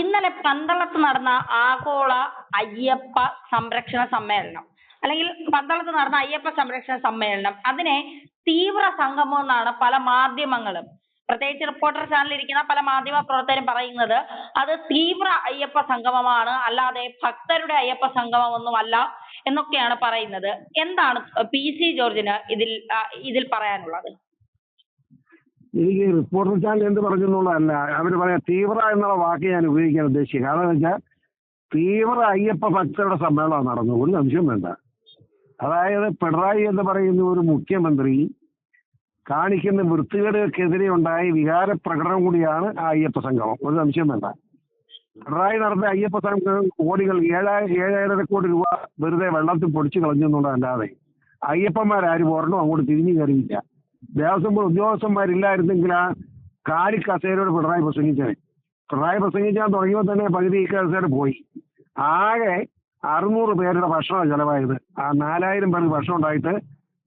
ഇന്നലെ പന്തളത്ത് നടന്ന ആഗോള അയ്യപ്പ സംരക്ഷണ സമ്മേളനം. അല്ലെങ്കിൽ പന്തളത്ത് നടന്ന അയ്യപ്പ സംരക്ഷണ സമ്മേളനം. അതിനെ തീവ്ര സംഗമം എന്നാണ് പല മാധ്യമങ്ങളും പ്രത്യേകിച്ച് റിപ്പോർട്ടർ ചാനലിൽ ഇരിക്കുന്ന പല മാധ്യമ പ്രവർത്തകരും പറയുന്നത്. അത് തീവ്ര അയ്യപ്പ സംഗമമാണ് അല്ലാതെ ഭക്തരുടെ അയ്യപ്പ സംഗമം ഒന്നുമല്ല എന്നൊക്കെയാണ് പറയുന്നത്. എന്താണ് പി സി ജോർജിന് ഇതിൽ ഇതിൽ പറയാനുള്ളത്? എനിക്ക് റിപ്പോർട്ടർ ചാനൽ എന്ത് പറഞ്ഞു എന്നുള്ളതല്ല. അവർ പറയാം തീവ്ര എന്നുള്ള വാക്ക് ഞാൻ ഉപയോഗിക്കാൻ ഉദ്ദേശിക്കുക. കാരണം വെച്ചാൽ തീവ്ര അയ്യപ്പ ഭക്തരുടെ സമ്മേളനം നടന്നു. ഒരു സംശയം വേണ്ട. അതായത് പിണറായി എന്ന് പറയുന്ന ഒരു മുഖ്യമന്ത്രി കാണിക്കുന്ന വൃത്തികേടുകൾക്കെതിരെ ഉണ്ടായ വികാര പ്രകടനം കൂടിയാണ് ആ അയ്യപ്പ സംഗമം. ഒരു സംശയം വേണ്ട. പിണറായി നടന്ന അയ്യപ്പ സംഘം കോടികൾ ഏഴായിരം ഏഴായിരര കോടി രൂപ വെറുതെ വെള്ളത്തിൽ പൊടിച്ചു കളഞ്ഞു എന്നുള്ളതല്ലാതെ അയ്യപ്പന്മാരാരും ഒരെണ്ണം അങ്ങോട്ട് തിരിഞ്ഞു കയറിയില്ല. ദേവസ്വം ബോർഡ് ഉദ്യോഗസ്ഥന്മാരില്ലായിരുന്നെങ്കിൽ ആ കാലി കസേരയോട് പിണറായി പ്രസംഗിച്ചത്. പിണറായി പ്രസംഗിക്കാൻ തുടങ്ങിയപ്പോൾ തന്നെ പകുതി കസേര പോയി. ആകെ അറുന്നൂറ് പേരുടെ ഭക്ഷണം ചെലവായത്. ആ നാലായിരം പേർക്ക് ഭക്ഷണം ഉണ്ടായിട്ട്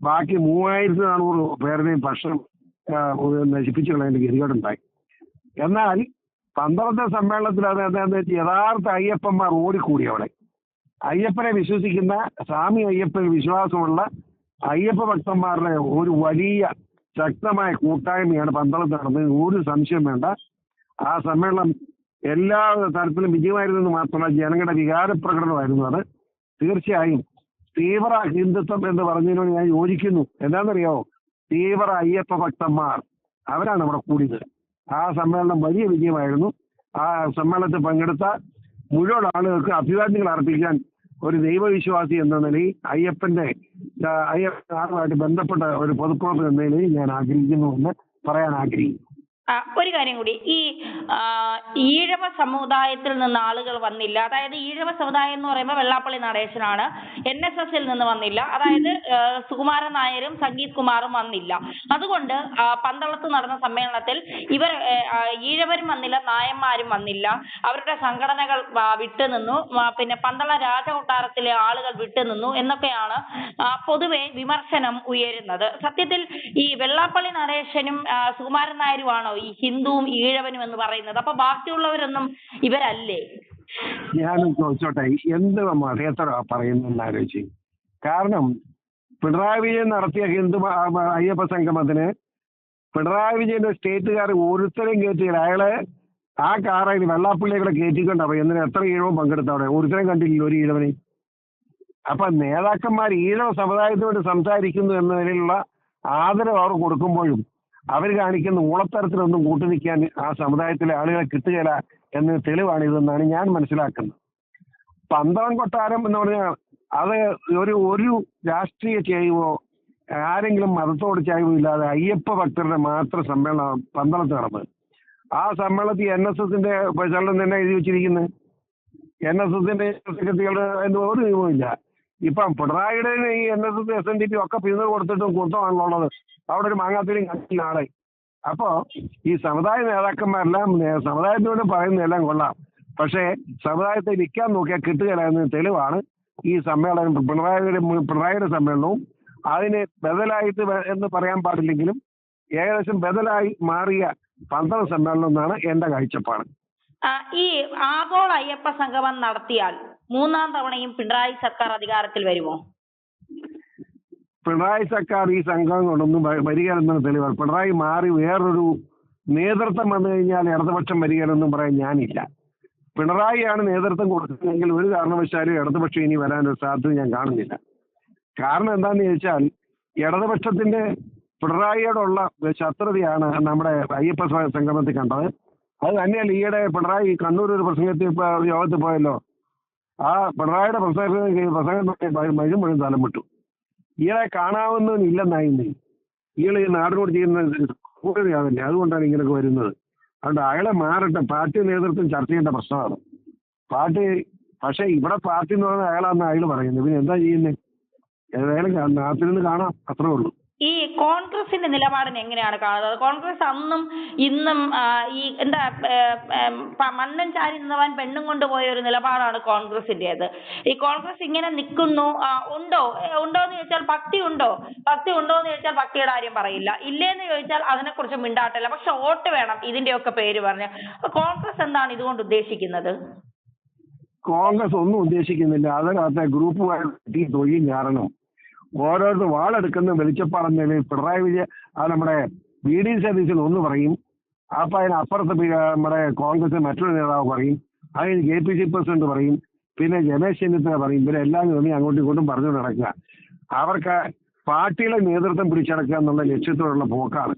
ബാക്കി മൂവായിരത്തി നാനൂറ് പേരുടെയും ഭക്ഷണം നശിപ്പിച്ചു കളയേണ്ട ഗതികേടുണ്ടായി. എന്നാൽ പന്ത്രണ്ട് സമ്മേളനത്തിൽ അത് യഥാർത്ഥ അയ്യപ്പന്മാർ ഓടിക്കൂടി അവിടെ. അയ്യപ്പനെ വിശ്വസിക്കുന്ന സ്വാമി അയ്യപ്പന് വിശ്വാസമുള്ള അയ്യപ്പ ഭക്തന്മാരുടെ ഒരു വലിയ ശക്തമായ കൂട്ടായ്മയാണ് പന്തളത്ത് നടന്നത്. ഒരു സംശയം വേണ്ട. ആ സമ്മേളനം എല്ലാ തരത്തിലും വിജയമായിരുന്നെന്ന് മാത്രമല്ല ജനങ്ങളുടെ വികാരപ്രകടനമായിരുന്നു അത്. തീർച്ചയായും തീവ്ര ഹിന്ദുത്വം എന്ന് പറഞ്ഞതിനോട് ഞാൻ യോജിക്കുന്നു. എന്താണെന്നറിയാമോ തീവ്ര അയ്യപ്പ ഭക്തന്മാർ അവരാണ് അവിടെ കൂടിയത്. ആ സമ്മേളനം വലിയ വിജയമായിരുന്നു. ആ സമ്മേളനത്തിൽ പങ്കെടുത്ത മുഴുവൻ ആളുകൾക്ക് അഭിവാദ്യങ്ങൾ അർപ്പിക്കാൻ ഒരു ദൈവവിശ്വാസി എന്ന നിലയിൽ അയ്യപ്പന്റെ അയ്യപ്പ അയ്യപ്പനുമായിട്ട് ബന്ധപ്പെട്ട ഒരു പൊതുപ്രവർത്തകൻ എന്ന നിലയിൽ ഞാൻ ആഗ്രഹിക്കുന്നു എന്ന് പറയാൻ ആഗ്രഹിക്കുന്നു. ഒരു കാര്യം കൂടി. ഈ ഈഴവ സമുദായത്തിൽ നിന്ന് ആളുകൾ വന്നില്ല. അതായത് ഈഴവ സമുദായം എന്ന് പറയുമ്പോൾ വെള്ളാപ്പള്ളി നടേശനാണ്. എൻ എസ് എസിൽ നിന്ന് വന്നില്ല. അതായത് സുകുമാരൻ നായരും സംഗീത് കുമാറും വന്നില്ല. അതുകൊണ്ട് പന്തളത്ത് നടന്ന സമ്മേളനത്തിൽ ഇവർ ഈഴവരും വന്നില്ല നായന്മാരും വന്നില്ല. അവരുടെ സംഘടനകൾ വിട്ടുനിന്നു പിന്നെ പന്തള രാജകൊട്ടാരത്തിലെ ആളുകൾ വിട്ടുനിന്നു എന്നൊക്കെയാണ് പൊതുവെ വിമർശനം ഉയരുന്നത്. സത്യത്തിൽ ഈ വെള്ളാപ്പള്ളി നടേശനും സുകുമാരൻ നായരുമാണോ ഈ ഹിന്ദുവും ഈഴവനും എന്ന് പറയുന്നത്. അപ്പൊ ബാക്കിയുള്ളവരൊന്നും ഇവരല്ലേ? ഞാനും ചോദിച്ചോട്ടെ എന്ത് മതേതര പറയുന്നെന്ന് കാരണം പിണറായി വിജയൻ നടത്തിയ ഹിന്ദു അയ്യപ്പ സംഗമത്തിന് പിണറായി വിജയന്റെ സ്റ്റേറ്റുകാർ ഒരുത്തരെയും കയറ്റിയില്ല അയാളെ ആ കാറിൽ വെള്ളാപ്പള്ളിയെ കൂടെ കയറ്റിക്കൊണ്ട് എന്തിനാ എത്ര ഈഴവും പങ്കെടുത്ത അവിടെ? ഒരുത്തരം കണ്ടില്ല ഒരു ഈഴവനെ. അപ്പൊ നേതാക്കന്മാർ ഈഴവ സമുദായത്തോട് സംസാരിക്കുന്നു എന്ന നിലയിലുള്ള ആദരവ് അവർ കൊടുക്കുമ്പോഴും അവർ കാണിക്കുന്ന ഊളത്തരത്തിലൊന്നും കൂട്ടുനിൽക്കാൻ ആ സമുദായത്തിലെ ആളുകളെ കിട്ടുകയില്ല എന്ന തെളിവാണ് ഇതെന്നാണ് ഞാൻ മനസ്സിലാക്കുന്നത്. പന്തളം കൊട്ടാരം എന്ന് പറഞ്ഞാൽ അത് ഒരു ഒരു രാഷ്ട്രീയ ചായ്വോ ആരെങ്കിലും മതത്തോട് ചായ്വോ ഇല്ലാതെ അയ്യപ്പ ഭക്തരുടെ മാത്രം സമ്മേളനം പന്തളത്ത് നടന്നത്. ആ സമ്മേളനത്തിൽ എൻ എസ് എസിന്റെ പ്രചരണം തന്നെ എഴുതി വെച്ചിരിക്കുന്നത്. എൻ എസ് എസിന്റെ സെക്രട്ടറികളുടെ ഒരു നിയമമില്ല ഇപ്പം പിണറായിയുടെ ഈ N S S S N D P ഒക്കെ പിന്തുണ കൊടുത്തിട്ടും കുത്തമാണല്ലോ ഉള്ളത് അവിടെ ഒരു മാങ്ങാത്തിനും കണ്ടില്ല ആളെ. അപ്പോ ഈ സമുദായ നേതാക്കന്മാരെല്ലാം സമുദായത്തിനോട് പറയുന്നതെല്ലാം കൊള്ളാം. പക്ഷേ സമുദായത്തെ വിൽക്കാൻ നോക്കിയാൽ കിട്ടുകയില്ല തെളിവാണ് ഈ സമ്മേളനം പിണറായിയുടെ പിണറായിയുടെ സമ്മേളനവും. അതിന് ബദലായിട്ട് എന്ന് പറയാൻ പാടില്ലെങ്കിലും ഏകദേശം ബദലായി മാറിയ പന്തളം സമ്മേളനം എന്നാണ് എന്റെ കാഴ്ചപ്പാട്. ഈ ആഗോള അയ്യപ്പ സംഗമം നടത്തിയാൽ മൂന്നാം തവണയും പിണറായി സർക്കാർ അധികാരത്തിൽ വരുമോ? പിണറായി സർക്കാർ ഈ സംഘം കൊണ്ടൊന്നും വ- തെളിവ് പിണറായി മാറി വേറൊരു നേതൃത്വം വന്നു കഴിഞ്ഞാൽ ഇടതുപക്ഷം വരികയില്ലെന്നും പറയാൻ ഞാനില്ല. പിണറായിയാണ് നേതൃത്വം കൊടുക്കുന്നതെങ്കിൽ ഒരു കാരണവശാലും ഇടതുപക്ഷം ഇനി വരാനൊരു സാധ്യത ഞാൻ കാണുന്നില്ല. കാരണം എന്താണെന്ന് ചോദിച്ചാൽ ഇടതുപക്ഷത്തിന്റെ പിണറായിയോടുള്ള ശത്രുതയാണ് നമ്മുടെ അയ്യപ്പ സംഗമത്തിൽ കണ്ടത്. അത് തന്നെയല്ല ഈയിടെ പിണറായി കണ്ണൂർ ഒരു പ്രസംഗത്തിൽ യോഗത്തിൽ പോയല്ലോ. ആ പിണറായിയുടെ പ്രസംഗം പ്രസംഗം മഴ മുഴുവൻ തലം വിട്ടു. ഈയിടെ കാണാവുന്നവനില്ലെന്നായി ഇല്ലെന്നായിരുന്നു ഇയാൾ ഈ നാടിനോട് ചെയ്യുന്ന കൂടുതലാവില്ലേ അതുകൊണ്ടാണ് ഇങ്ങനെയൊക്കെ വരുന്നത്. അതുകൊണ്ട് അയാളെ മാറട്ടെ. പാർട്ടി നേതൃത്വം ചർച്ച ചെയ്യേണ്ട പ്രശ്നമാണ്. പാർട്ടി പക്ഷേ ഇവിടെ പാർട്ടി എന്ന് പറഞ്ഞാൽ അയാളാന്ന് അയാൾ പറയുന്നത് പിന്നെ എന്താ ചെയ്യുന്നത് ഏതായാലും നാട്ടിൽ നിന്ന് കാണാം. അത്രേ ഉള്ളൂ. ഈ കോൺഗ്രസിന്റെ നിലപാടിനെ എങ്ങനെയാണ് കാണുന്നത്? കോൺഗ്രസ് അന്നും ഇന്നും ഈ എന്താ മണ്ണൻ ചാരി നിന്നവൻ പെണ്ണും കൊണ്ടുപോയ ഒരു നിലപാടാണ് കോൺഗ്രസിന്റേത് ഈ കോൺഗ്രസ് ഇങ്ങനെ നിൽക്കുന്നു ഉണ്ടോ? ഉണ്ടോ എന്ന് ചോദിച്ചാൽ ഭക്തി ഉണ്ടോ? ഭക്തി ഉണ്ടോ എന്ന് ചോദിച്ചാൽ ഭക്തിയുടെ കാര്യം പറയില്ല. ഇല്ലേന്ന് ചോദിച്ചാൽ അതിനെക്കുറിച്ച് മിണ്ടാട്ടില്ല. പക്ഷെ വോട്ട് വേണം ഇതിന്റെയൊക്കെ പേര് പറഞ്ഞ്. കോൺഗ്രസ് എന്താണ് ഇതുകൊണ്ട് ഉദ്ദേശിക്കുന്നത്? കോൺഗ്രസ് ഒന്നും ഉദ്ദേശിക്കുന്നില്ല. അതിനകത്തെ ഗ്രൂപ്പുകാരി തൊഴിൽ കാരണം. ഓരോരുത്തർ വാളെടുക്കുന്ന വെളിച്ചപ്പാടെന്ന പിണറായി വിജയൻ ആ നമ്മുടെ വി ഡി സതീശൻ ഒന്ന് പറയും അപ്പൊ അതിനപ്പുറത്ത് നമ്മുടെ കോൺഗ്രസ് മറ്റൊരു നേതാവ് പറയും അതിന് കെ പി സി പ്രസിഡന്റ് പറയും പിന്നെ രമേശ് ചെന്നിത്തല പറയും ഇവരെ എല്ലാം തന്നെ അങ്ങോട്ടും ഇങ്ങോട്ടും പറഞ്ഞു നടക്കുക. അവർക്ക് പാർട്ടിയുടെ നേതൃത്വം പിടിച്ചടക്കുക എന്നുള്ള ലക്ഷ്യത്തോടുള്ള പോക്കാണ്.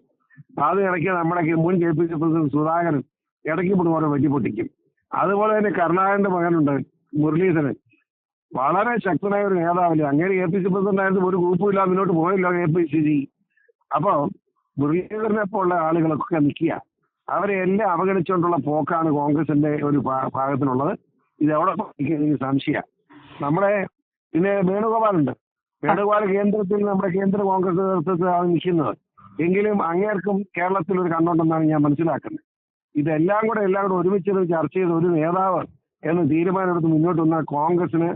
അത് ഇടയ്ക്ക് നമ്മുടെ മുൻ K P C president Sudhakaran ഇടയ്ക്ക് മുഴുവൻ വെട്ടിപ്പൊട്ടിക്കും അതുപോലെ തന്നെ കരുണാകരന്റെ മകനുണ്ട് മുരളീധരൻ. വളരെ ശക്തനായ ഒരു നേതാവല്ലേ അങ്ങനെ എ പി സി പ്രസിഡന്റ് ആയിരുന്നു ഒരു ഗ്രൂപ്പും ഇല്ല മുന്നോട്ട് പോയല്ലോ എ പി സി സി അപ്പോ മുരളീധരനെ പോലുള്ള ആളുകളൊക്കെ നിൽക്കുക. അവരെ എല്ലാം അവഗണിച്ചുകൊണ്ടുള്ള പോക്കാണ് കോൺഗ്രസിന്റെ ഒരു ഭാഗത്തിനുള്ളത്. ഇത് എവിടെ സംശയ നമ്മുടെ പിന്നെ വേണുഗോപാലുണ്ട് വേണുഗോപാൽ കേന്ദ്രത്തിൽ നമ്മുടെ കേന്ദ്ര കോൺഗ്രസ് നേതൃത്വത്തിലാണ് നിൽക്കുന്നത്. എങ്കിലും അങ്ങേർക്കും കേരളത്തിൽ ഒരു കണ്ണുണ്ടെന്നാണ് ഞാൻ മനസ്സിലാക്കുന്നത്. ഇതെല്ലാം കൂടെ എല്ലാം കൂടെ ഒരുമിച്ച് ചർച്ച ചെയ്ത് ഒരു നേതാവ് എന്ന് തീരുമാനമെടുത്ത് മുന്നോട്ട് വന്നാൽ കോൺഗ്രസിന്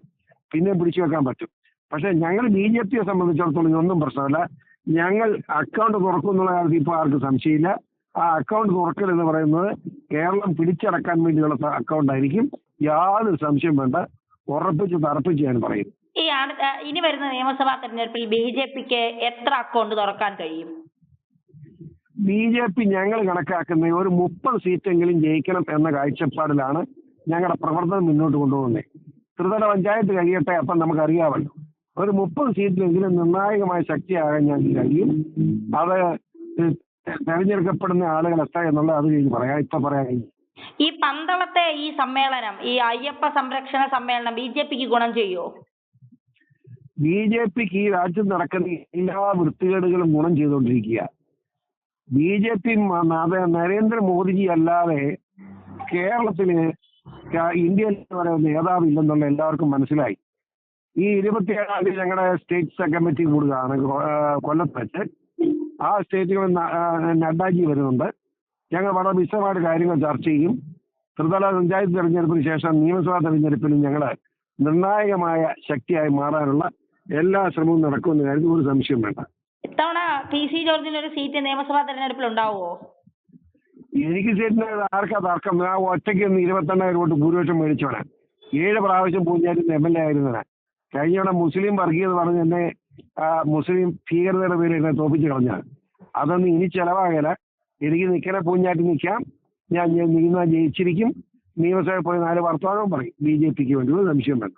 പിന്നെ പിടിച്ചു വെക്കാൻ പറ്റും. പക്ഷെ ഞങ്ങൾ ബി ജെ പിയെ സംബന്ധിച്ചിടത്തോളം ഇതൊന്നും പ്രശ്നമല്ല. ഞങ്ങൾ അക്കൗണ്ട് തുറക്കും എന്നുള്ള കാര്യത്തിൽ ഇപ്പോൾ ആർക്കും സംശയമില്ല. ആ അക്കൗണ്ട് തുറക്കൽ എന്ന് പറയുന്നത് കേരളം പിടിച്ചടക്കാൻ വേണ്ടിയുള്ള അക്കൗണ്ട് ആയിരിക്കും. യാതൊരു സംശയം വേണ്ട. ഉറപ്പിച്ച് തറപ്പിച്ച് ഞാൻ പറയും. ഈ അടുത്ത ഇനി വരുന്ന നിയമസഭാ തെരഞ്ഞെടുപ്പിൽ ബി ജെ പിക്ക് എത്ര അക്കൗണ്ട് തുറക്കാൻ കഴിയും? ബി ജെ പി ഞങ്ങൾ കണക്കാക്കുന്ന ഒരു മുപ്പത് സീറ്റെങ്കിലും ജയിക്കണം എന്ന കാഴ്ചപ്പാടിലാണ് ഞങ്ങളുടെ പ്രവർത്തനം മുന്നോട്ട് കൊണ്ടുപോകുന്നത്. ത്രിതല പഞ്ചായത്ത് കഴിയട്ടെ അപ്പം നമുക്കറിയാമല്ലോ. ഒരു മുപ്പത് സീറ്റിലെങ്കിലും നിർണായകമായ ശക്തിയാകാൻ ഞാൻ കഴിയും. അത് തെരഞ്ഞെടുക്കപ്പെടുന്ന ആളുകൾ എത്ര എന്നുള്ളത് അത് കഴിഞ്ഞ് പറയാം. ഇപ്പൊ പറയാൻ കഴിയും. ഈ പന്തളത്തെ ഈ സമ്മേളനം ഈ അയ്യപ്പ സംരക്ഷണ സമ്മേളനം ബി ജെ പിക്ക് ഗുണം ചെയ്യുമോ ബി ജെ പിക്ക് ഈ രാജ്യത്ത് നടക്കുന്ന എല്ലാ വൃത്തികേടുകളും ഗുണം ചെയ്തുകൊണ്ടിരിക്കുക. ബി ജെ പി നരേന്ദ്രമോദിജി അല്ലാതെ കേരളത്തിൽ ഇന്ത്യയിൽ എന്ന് പറയുന്ന നേതാവ് ഇല്ലെന്നുള്ള എല്ലാവർക്കും മനസ്സിലായി. ഈ ഇരുപത്തിയേഴാം തീയതി ഞങ്ങളുടെ സ്റ്റേറ്റ് കമ്മിറ്റി കൂടുകയാണ് കൊല്ലത്ത്. വെച്ച് ആ സ്റ്റേറ്റുകളിൽ നഡ്ഡാജി വരുന്നുണ്ട്. ഞങ്ങൾ വളരെ വിശദമായിട്ട് കാര്യങ്ങൾ ചർച്ച ചെയ്യും. ത്രിതല പഞ്ചായത്ത് തെരഞ്ഞെടുപ്പിന് ശേഷം നിയമസഭാ തെരഞ്ഞെടുപ്പിലും ഞങ്ങൾ നിർണായകമായ ശക്തിയായി മാറാനുള്ള എല്ലാ ശ്രമവും നടക്കുമെന്ന കാര്യത്തിൽ ഒരു സംശയം വേണ്ട. ഇത്തവണ പി. സി ജോർജിന് ഒരു സീറ്റ് നിയമസഭാ തെരഞ്ഞെടുപ്പിൽ ഉണ്ടാവുമോ എനിക്ക് ചേട്ടൻ ആർക്കാ തർക്കം? ഞാൻ ഒറ്റയ്ക്ക് ഒന്ന് ഇരുപത്തെണ്ണായിരം വോട്ട് ഭൂരിപക്ഷം മേടിച്ചോണേ ഏഴ് പ്രാവശ്യം പൂഞ്ഞാറ്റിൽ എം എൽ എ ആയിരുന്നവനെ. കഴിഞ്ഞ തവണ മുസ്ലിം വർഗീയത പറഞ്ഞ് എന്നെ മുസ്ലിം ഭീകരതയുടെ പേര് എന്നെ തോപ്പിച്ച് കളഞ്ഞാണ് അതൊന്നും ഇനി ചെലവാകല. എനിക്ക് നിൽക്കണ പൂഞ്ഞാറ്റി നിൽക്കാം ഞാൻ നീങ്ങാൻ ജയിച്ചിരിക്കും. നിയമസഭയിൽ പോയി നാല് വർത്തമാനവും പറയും. ബി ജെ പിക്ക് വേണ്ടി ഒരു സംശയം വേണ്ട.